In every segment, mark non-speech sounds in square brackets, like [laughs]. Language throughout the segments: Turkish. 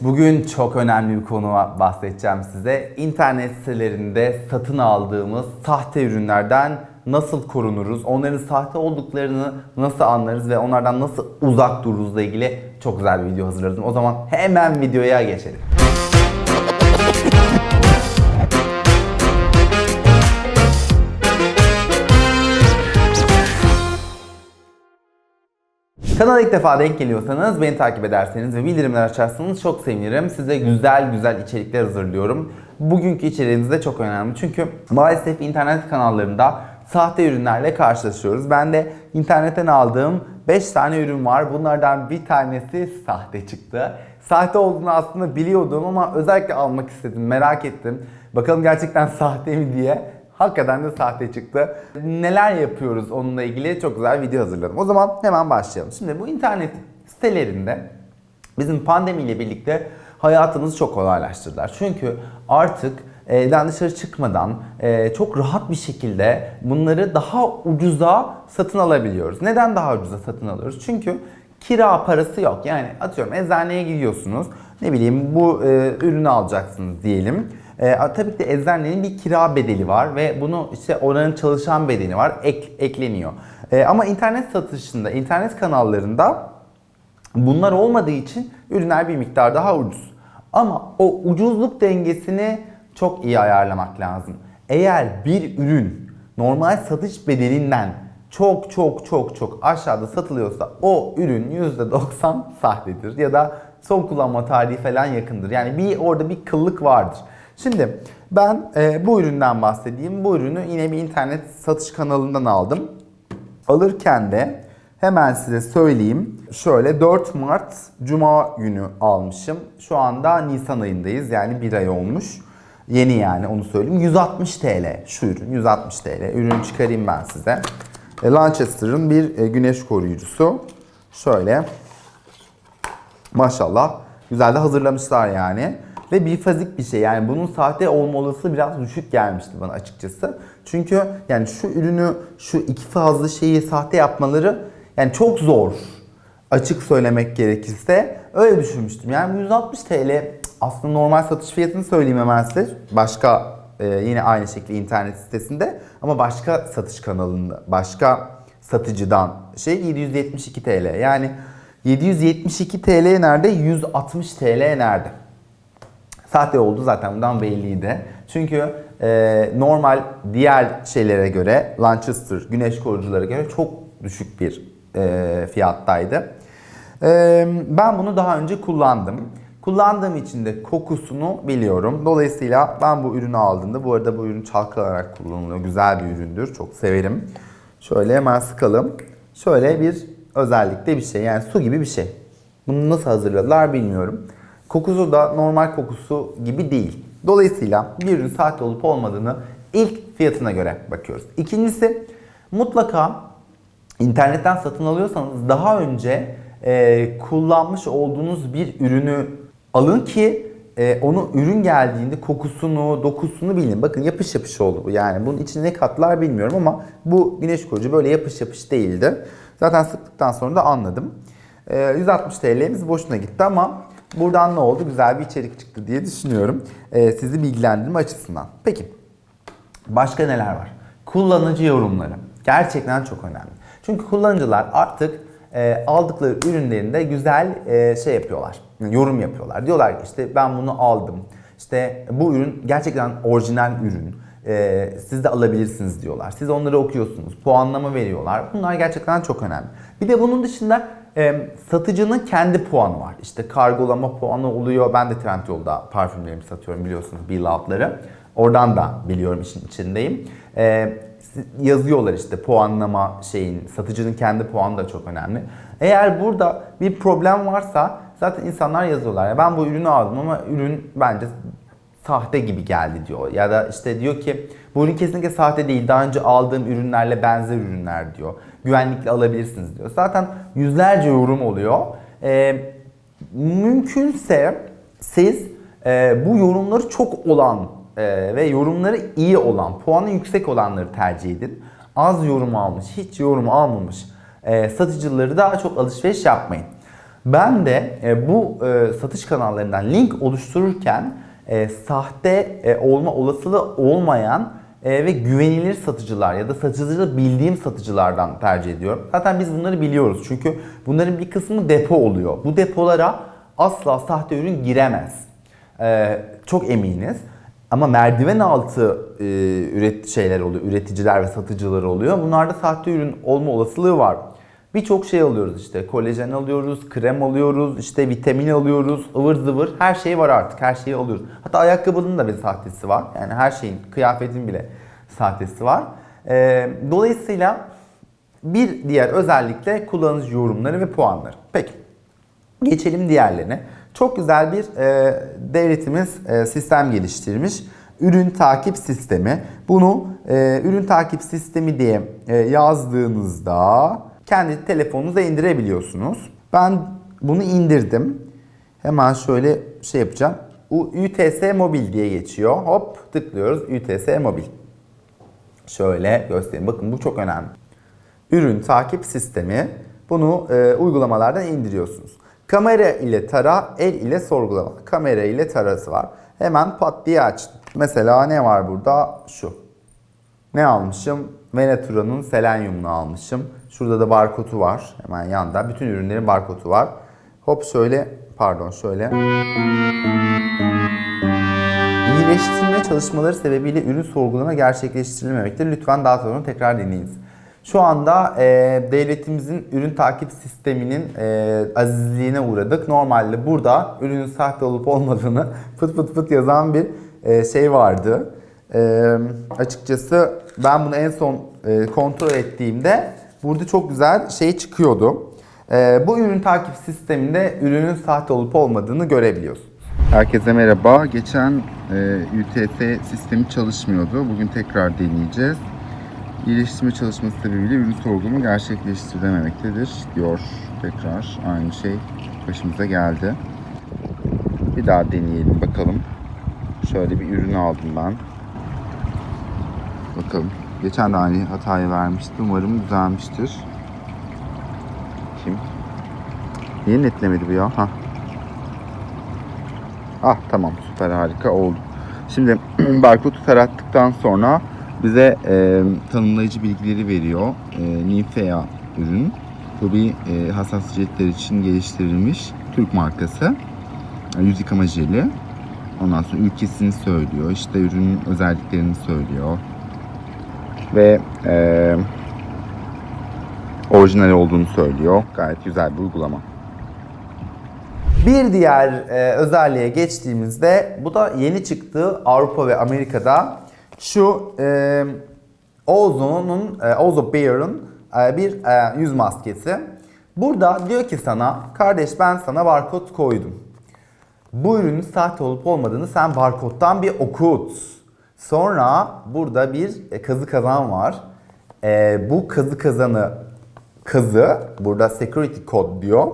Bugün çok önemli bir konu bahsedeceğim size. İnternet sitelerinde satın aldığımız sahte ürünlerden nasıl korunuruz, onların sahte olduklarını nasıl anlarız ve onlardan nasıl uzak dururuzla ilgili çok güzel bir video hazırladım. O zaman hemen videoya geçelim. Kanala ilk defa denk geliyorsanız beni takip ederseniz ve bildirimler açarsanız çok sevinirim. Size güzel güzel içerikler hazırlıyorum. Bugünkü içeriğimiz de çok önemli. Çünkü maalesef internet kanallarında sahte ürünlerle karşılaşıyoruz. Ben de internetten aldığım 5 tane ürün var. Bunlardan bir tanesi sahte çıktı. Sahte olduğunu aslında biliyordum ama özellikle almak istedim, merak ettim. Bakalım gerçekten sahte mi diye. Hakikaten de sahte çıktı. Neler yapıyoruz onunla ilgili çok güzel video hazırladım. O zaman hemen başlayalım. Şimdi bu internet sitelerinde bizim pandemiyle birlikte hayatımızı çok kolaylaştırdılar. Çünkü artık evden dışarı çıkmadan e, çok rahat bir şekilde bunları daha ucuza satın alabiliyoruz. Neden daha ucuza satın alıyoruz? Çünkü kira parası yok. Yani atıyorum eczaneye gidiyorsunuz. Ne bileyim bu e, ürünü alacaksınız diyelim. E, tabii ki de eczanenin bir kira bedeli var ve bunu işte oranın çalışan bedeni var ek, ekleniyor. E, ama internet satışında, internet kanallarında bunlar olmadığı için ürünler bir miktar daha ucuz. Ama o ucuzluk dengesini çok iyi ayarlamak lazım. Eğer bir ürün normal satış bedelinden çok çok çok çok aşağıda satılıyorsa o ürün %90 sahtedir ya da son kullanma tarihi falan yakındır. Yani bir orada bir kıllık vardır. Şimdi ben e, bu üründen bahsedeyim. Bu ürünü yine bir internet satış kanalından aldım. Alırken de hemen size söyleyeyim. Şöyle 4 Mart Cuma günü almışım. Şu anda Nisan ayındayız. Yani bir ay olmuş. Yeni yani onu söyleyeyim. 160 TL şu ürün. 160 TL. Ürünü çıkarayım ben size. E, Lancaster'ın bir e, güneş koruyucusu. Şöyle. Maşallah. Güzel de hazırlamışlar yani. Ve bifazik bir şey yani bunun sahte olma olasılığı biraz düşük gelmişti bana açıkçası. Çünkü yani şu ürünü şu iki fazla şeyi sahte yapmaları yani çok zor. Açık söylemek gerekirse öyle düşünmüştüm. Yani bu 160 TL aslında normal satış fiyatını söyleyeyim hemen size. Başka e, yine aynı şekilde internet sitesinde ama başka satış kanalında başka satıcıdan şey 772 TL. Yani 772 TL nerede? 160 TL nerede? Sahte oldu zaten bundan belliydi. Çünkü e, normal diğer şeylere göre Lancaster güneş koruyuculara göre çok düşük bir e, fiyattaydı. E, ben bunu daha önce kullandım. Kullandığım için de kokusunu biliyorum. Dolayısıyla ben bu ürünü aldığımda, bu arada bu ürün çalkalarak kullanılıyor. Güzel bir üründür. Çok severim. Şöyle hemen sıkalım. Şöyle bir özellikle bir şey. Yani su gibi bir şey. Bunu nasıl hazırladılar bilmiyorum. Kokusu da normal kokusu gibi değil. Dolayısıyla bir ürün sahte olup olmadığını ilk fiyatına göre bakıyoruz. İkincisi mutlaka internetten satın alıyorsanız daha önce e, kullanmış olduğunuz bir ürünü alın ki e, onu ürün geldiğinde kokusunu, dokusunu bilin. Bakın yapış yapış oldu bu. Yani bunun içine ne katlar bilmiyorum ama bu güneş koruyucu böyle yapış yapış değildi. Zaten sıktıktan sonra da anladım. E, 160 TL'miz boşuna gitti ama buradan ne oldu? Güzel bir içerik çıktı diye düşünüyorum. E, sizi bilgilendirme açısından. Peki başka neler var? Kullanıcı yorumları. Gerçekten çok önemli. Çünkü kullanıcılar artık e, aldıkları ürünlerinde güzel e, şey yapıyorlar. Yorum yapıyorlar. Diyorlar ki işte ben bunu aldım. İşte bu ürün gerçekten orijinal ürün. E, siz de alabilirsiniz diyorlar. Siz onları okuyorsunuz. Puanlama veriyorlar. Bunlar gerçekten çok önemli. Bir de bunun dışında e, satıcının kendi puanı var. İşte kargolama puanı oluyor. Ben de Trendyol'da parfümlerimi satıyorum biliyorsunuz Beloved'ları. Oradan da biliyorum işin içindeyim. E, yazıyorlar işte puanlama şeyin, satıcının kendi puanı da çok önemli. Eğer burada bir problem varsa zaten insanlar yazıyorlar. Ya ben bu ürünü aldım ama ürün bence sahte gibi geldi diyor. Ya da işte diyor ki bu ürün kesinlikle sahte değil. Daha önce aldığım ürünlerle benzer ürünler diyor. Güvenlikle alabilirsiniz diyor. Zaten yüzlerce yorum oluyor. Ee, mümkünse siz e, bu yorumları çok olan e, ve yorumları iyi olan, puanı yüksek olanları tercih edin. Az yorum almış, hiç yorum almamış e, satıcıları daha çok alışveriş yapmayın. Ben de e, bu e, satış kanallarından link oluştururken e, sahte e, olma olasılığı olmayan e, ve güvenilir satıcılar ya da satıcıları bildiğim satıcılardan tercih ediyorum. Zaten biz bunları biliyoruz çünkü bunların bir kısmı depo oluyor. Bu depolara asla sahte ürün giremez. E, çok eminiz. Ama merdiven altı e, üret şeyler oluyor, üreticiler ve satıcılar oluyor. Bunlarda sahte ürün olma olasılığı var. Birçok şey alıyoruz işte. Kolajen alıyoruz, krem alıyoruz, işte vitamin alıyoruz, ıvır zıvır. Her şey var artık. Her şeyi alıyoruz. Hatta ayakkabının da bir sahtesi var. Yani her şeyin, kıyafetin bile sahtesi var. Ee, dolayısıyla bir diğer özellikle kullanıcı yorumları ve puanları. Peki. Geçelim diğerlerine. Çok güzel bir e, devletimiz e, sistem geliştirmiş. Ürün takip sistemi. Bunu e, ürün takip sistemi diye e, yazdığınızda kendi telefonunuza indirebiliyorsunuz. Ben bunu indirdim. Hemen şöyle şey yapacağım. U- UTS Mobil diye geçiyor. Hop tıklıyoruz UTS Mobil. Şöyle göstereyim. Bakın bu çok önemli. Ürün takip sistemi. Bunu e, uygulamalardan indiriyorsunuz. Kamera ile tara, el ile sorgulama. Kamera ile tarası var. Hemen pat diye açtım. Mesela ne var burada? Şu. Ne almışım? Venetura'nın selenyumunu almışım. Şurada da barkodu var. Hemen yanda. Bütün ürünlerin barkodu var. Hop şöyle, pardon şöyle. İyileştirme çalışmaları sebebiyle ürün sorgulama gerçekleştirilmemektedir. Lütfen daha sonra tekrar deneyiniz. Şu anda e, devletimizin ürün takip sisteminin e, azizliğine uğradık. Normalde burada ürünün sahte olup olmadığını [laughs] fıt fıt fıt yazan bir e, şey vardı. E, açıkçası ben bunu en son e, kontrol ettiğimde burada çok güzel şey çıkıyordu. E, bu ürün takip sisteminde ürünün sahte olup olmadığını görebiliyorsun. Herkese merhaba. Geçen e, UTS sistemi çalışmıyordu. Bugün tekrar deneyeceğiz. İyileştirme çalışması sebebiyle ürün sorgulama gerçekleştirilememektedir diyor tekrar. Aynı şey başımıza geldi. Bir daha deneyelim bakalım. Şöyle bir ürün aldım ben. Bakalım. Geçen de aynı hatayı vermişti. Umarım düzelmiştir. Kim? Niye netlemedi bu ya? Hah. Ah tamam süper harika oldu. Şimdi [clears throat] barkodu tarattıktan sonra bize e, tanımlayıcı bilgileri veriyor. E, Nivea ürün. Bu bir e, hassasiyetler için geliştirilmiş Türk markası. E, yüz yıkama jeli. Ondan sonra ülkesini söylüyor. İşte ürünün özelliklerini söylüyor. Ve e, orijinal olduğunu söylüyor. Gayet güzel bir uygulama. Bir diğer e, özelliğe geçtiğimizde bu da yeni çıktı Avrupa ve Amerika'da şu e, Ozo'nun e, Ozo Bear'ın e, bir e, yüz maskesi. Burada diyor ki sana kardeş ben sana barkod koydum. Bu ürünün sahte olup olmadığını sen barkodtan bir okut. Sonra burada bir e, kazı kazan var. E, bu kazı kazanı kazı burada security code diyor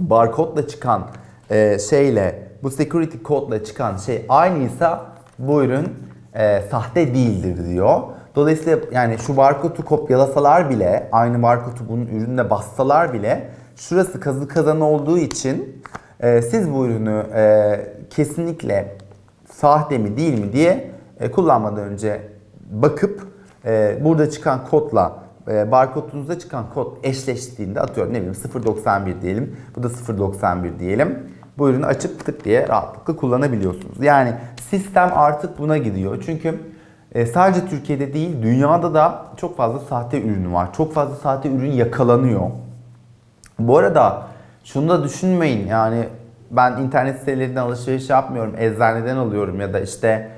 barkodla çıkan e, şeyle bu security kodla çıkan şey aynıysa bu ürün e, sahte değildir diyor. Dolayısıyla yani şu barkodu kopyalasalar bile aynı barkodu bunun ürününe bassalar bile şurası kazı kazan olduğu için e, siz bu ürünü e, kesinlikle sahte mi değil mi diye e, kullanmadan önce bakıp e, burada çıkan kodla e, barkodunuzda çıkan kod eşleştiğinde atıyorum ne bileyim 0.91 diyelim. Bu da 0.91 diyelim. Bu ürünü açıp tık diye rahatlıkla kullanabiliyorsunuz. Yani sistem artık buna gidiyor. Çünkü e, sadece Türkiye'de değil dünyada da çok fazla sahte ürün var. Çok fazla sahte ürün yakalanıyor. Bu arada şunu da düşünmeyin yani ben internet sitelerinden alışveriş yapmıyorum. Eczaneden alıyorum ya da işte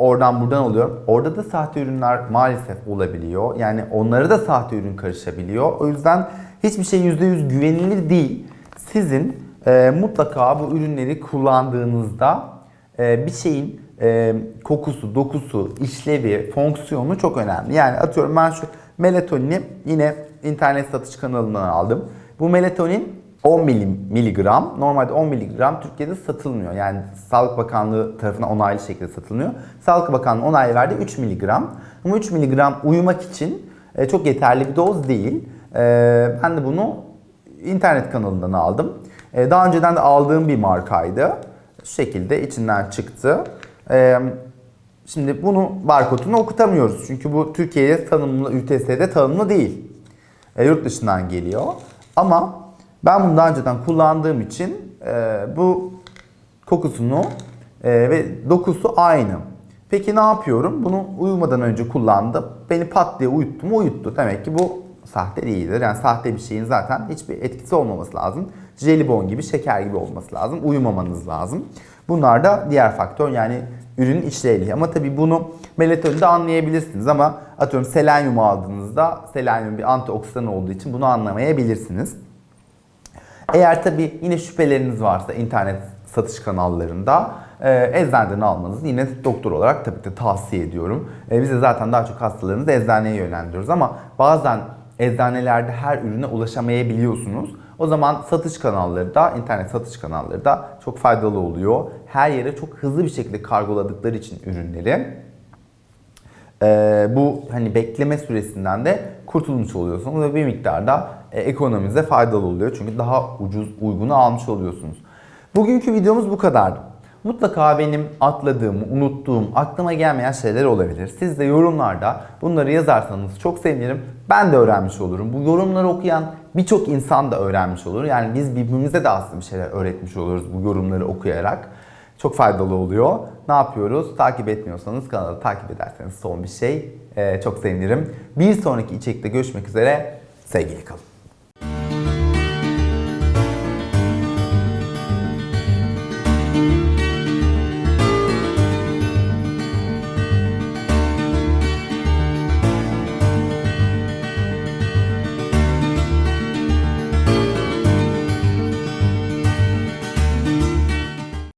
oradan buradan alıyorum. Orada da sahte ürünler maalesef olabiliyor. Yani onlara da sahte ürün karışabiliyor. O yüzden hiçbir şey %100 güvenilir değil. Sizin e, mutlaka bu ürünleri kullandığınızda e, bir şeyin e, kokusu, dokusu, işlevi, fonksiyonu çok önemli. Yani atıyorum ben şu melatonini yine internet satış kanalından aldım. Bu melatonin 10 milim- miligram. Normalde 10 miligram Türkiye'de satılmıyor. Yani Sağlık Bakanlığı tarafından onaylı şekilde satılmıyor. Sağlık Bakanlığı onay verdi 3 miligram. Ama 3 miligram uyumak için e, çok yeterli bir doz değil. E, ben de bunu internet kanalından aldım. E, daha önceden de aldığım bir markaydı. Şu şekilde içinden çıktı. Şimdi bunu barkodunu okutamıyoruz. Çünkü bu Türkiye'de tanımlı, ÜTS'de tanımlı değil. Yurt dışından geliyor. Ama ben bunu daha önceden kullandığım için e, bu kokusunu e, ve dokusu aynı. Peki ne yapıyorum? Bunu uyumadan önce kullandım. Beni pat diye uyuttu mu uyuttu. Demek ki bu sahte değildir. Yani sahte bir şeyin zaten hiçbir etkisi olmaması lazım. Jelibon gibi, şeker gibi olması lazım. Uyumamanız lazım. Bunlar da diğer faktör yani ürünün işlevliği. Ama tabii bunu melatoninde anlayabilirsiniz ama atıyorum selenyum aldığınızda selenyum bir antioksidan olduğu için bunu anlamayabilirsiniz. Eğer tabi yine şüpheleriniz varsa internet satış kanallarında e, eczaneden almanızı yine doktor olarak tabii ki tavsiye ediyorum. E, biz de zaten daha çok hastalarımızı eczaneye yönlendiriyoruz ama bazen eczanelerde her ürüne ulaşamayabiliyorsunuz. O zaman satış kanalları da, internet satış kanalları da çok faydalı oluyor. Her yere çok hızlı bir şekilde kargoladıkları için ürünleri ee, bu hani bekleme süresinden de kurtulmuş oluyorsunuz ve bir miktarda e, ekonominize faydalı oluyor. Çünkü daha ucuz, uygunu almış oluyorsunuz. Bugünkü videomuz bu kadardı. Mutlaka benim atladığım, unuttuğum, aklıma gelmeyen şeyler olabilir. Siz de yorumlarda bunları yazarsanız çok sevinirim. Ben de öğrenmiş olurum. Bu yorumları okuyan birçok insan da öğrenmiş olur. Yani biz birbirimize de aslında bir şeyler öğretmiş oluruz bu yorumları okuyarak. Çok faydalı oluyor. Ne yapıyoruz? Takip etmiyorsanız kanalı takip ederseniz son bir şey. Ee, çok sevinirim. Bir sonraki içerikte görüşmek üzere. Sevgili kalın.